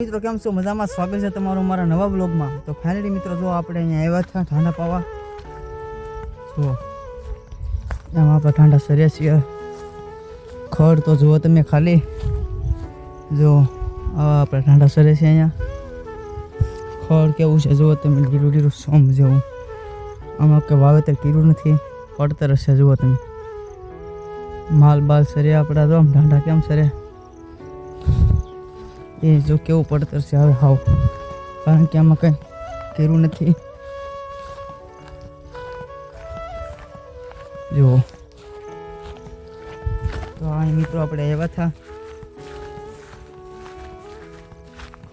મિત્રો, કેમ છો? મજામાં? સ્વાગત છે તમારું મારા નવા બ્લોગમાં. તો ફાઇનલી મિત્રો, જો આપણે અહીંયા આવ્યા હતા ઠાંડા પાવા, જો, એમાં આપણે ઠાંડા સર્યા છીએ. ખડ તો જુઓ તમે ખાલી. જો આપણે ઠાંડા સરે છે અહીંયા. ખડ કેવું છે જુઓ તમે લીલું લીલું સોમ જેવું. આમાં કે વાવેતર કર્યું નથી. પડતર છે જુઓ તમે. માલ બાલ સર્યા આપણા જો ઠાંડા કેમ સર્યા? એ જો કેવું પડતર છે હવે હાવ. કારણ કે આમાં કંઈ કર્યું નથી. જુઓ. તો આ મિત્રો આપણે એવા હતા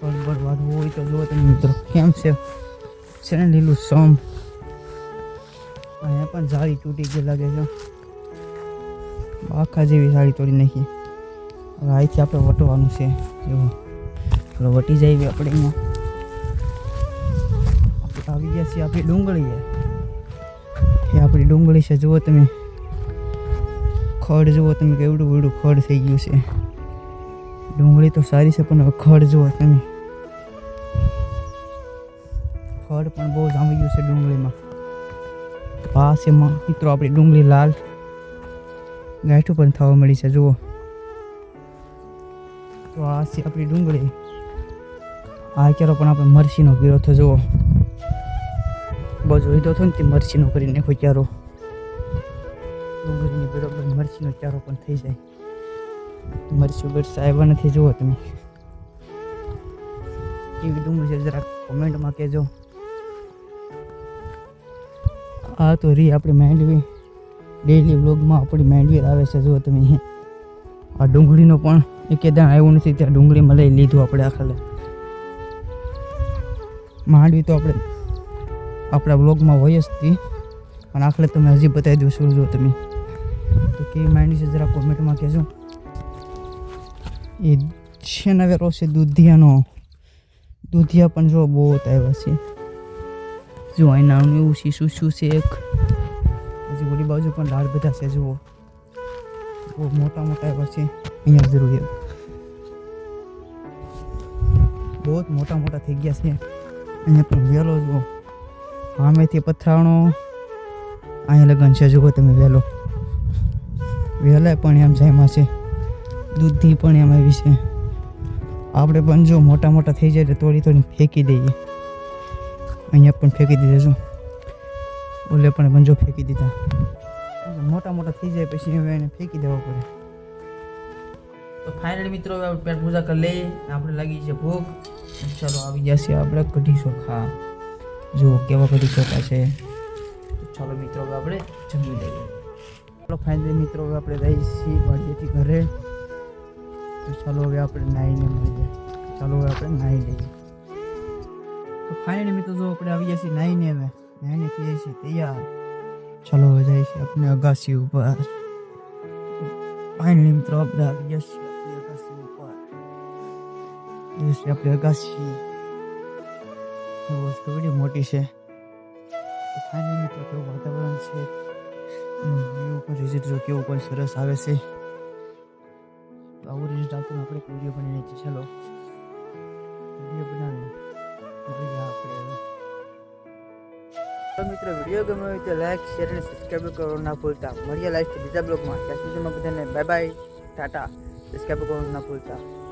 ખબર વાળવું હોય તો જુઓ તમે મિત્રો, કેમ છે? છે ને લીલું સોમ. અહીંયા પણ જાળી તૂટી ગઈ લાગે છે. આખા જેવી સાડી તોડી નાખી. હવે અહીંથી આપણે વટવાનું છે. એવું ચલો વટી જાય આપણે આપણે આવી ગયા છીએ, આપણી ડુંગળી એ. આપણી ડુંગળી છે, જુઓ તમે. ખડ જુઓ તમે, કેવડું કેવડું ખડ થઈ ગયું છે. ડુંગળી તો સારી છે, પણ ખડ જુઓ તમે. ખડ પણ બહુ જામી ગયું છે ડુંગળીમાં. આ છે મિત્રો, આપણી ડુંગળી લાલ. ગાંઠું પણ થવા મળી છે, જુઓ. તો આ છે આપણી ડુંગળી. આ અત્યારે પણ આપણે મરસીનો ગીરો તો જુઓ. બસ જોઈતો હતો ને તે મરસીનો કરી નાખો ક્યારો. ડુંગળીની બરોબર મરસીનો ચારો પણ થઈ જાય. મરચું બરચા આવ્યા નથી, જુઓ તમે. કેવી ડુંગળી છે, જરાક કોમેન્ટમાં કહેજો. આ તો રી આપણી માંડવી. ડેઈલી વ્લોગમાં આપણી માંડવી આવે છે, જુઓ તમે. આ ડુંગળીનો પણ એકે દાણ આવ્યું નથી, ત્યાં ડુંગળીમાં લઈ લીધું આપણે આખલે માંડવી તો આપણે આપણા વ્લોગમાં હોય જ હતી પણ આખરે તમે હજી બતાવી દો શું જો તમે. તો કેવી માંડવી છે જરા કોમેન્ટમાં કહેજો. એ છે નવે છે દૂધિયાનો. દૂધિયા પણ જો બહુ આવ્યા છે. જો અહીં એવું શીશું શું છે એક. હજી ઓલી બાજુ પણ લાડ બધા છે જુઓ. બહુ મોટા મોટા આવ્યા છે. અહીંયા જરૂર બહુ મોટા મોટા થઈ ગયા છે. અહીંયા પણ વહેલો જુઓ. સામેથી પથરાણો. અહીંયા લગ્ન છે, જુઓ તમે વહેલો વહેલા પણ એમ જાયમાં છે. દૂધી પણ એમ આવી છે. આપણે પણ જો મોટા મોટા થઈ જાય તો તોડી તોડી ફેંકી દઈએ. અહીંયા પણ ફેંકી દીધા જો ઓલે પણ બંજો ફેંકી દીધા. મોટા મોટા થઈ જાય પછી એને ફેંકી દેવા પડે. તો ફાઇનલી મિત્રો પેટ પૂજા કરી લઈએ આપણે લાગી છે ભૂખ. ચાલો આવી જશે આપણે કઢી ચોખા. જુઓ કેવા કઢી ચોખા છે. ચાલો મિત્રો હવે આપણે જમી લઈએ. ચાલો ફાઇનલી મિત્રો હવે આપણે જઈએ છીએ વાડીએથી ઘરે. તો ચાલો હવે આપણે નાહીને મળીએ ચાલો હવે આપણે નાહી લઈએ. તો ફાઇનલી મિત્રો જો આપણે આવી છીએ નાહીને હવે. નાહીને થઈએ છીએ તૈયાર. ચાલો હવે જાય છે આપણે અગાસી ઉપર. ફાઇનલી મિત્રો આપણે આવી ગયા એ આપણે અગાસ છીએ વસ્તુ બધી મોટી છે કેવું વાતાવરણ છે વ્યૂ પર રિઝલ્ટ જો કેવું પણ સરસ આવે છે તો આવું રિઝલ્ટ આવતું આપણે વીડિયો બનાવીને છીએ ચાલો વીડિયો બનાવીએ આપણે મિત્રો વીડિયો ગમ્યો હોય તો લાઈક શેર અને સબસ્ક્રાઈબ કરવાનું ના ભૂલતા મળીએ લાઈફ બીજા બ્લોગમાં ત્યાં સુધીમાં બધાને બાય બાય ટાટા સબસ્ક્રાઈબ કરવાનું ના ભૂલતા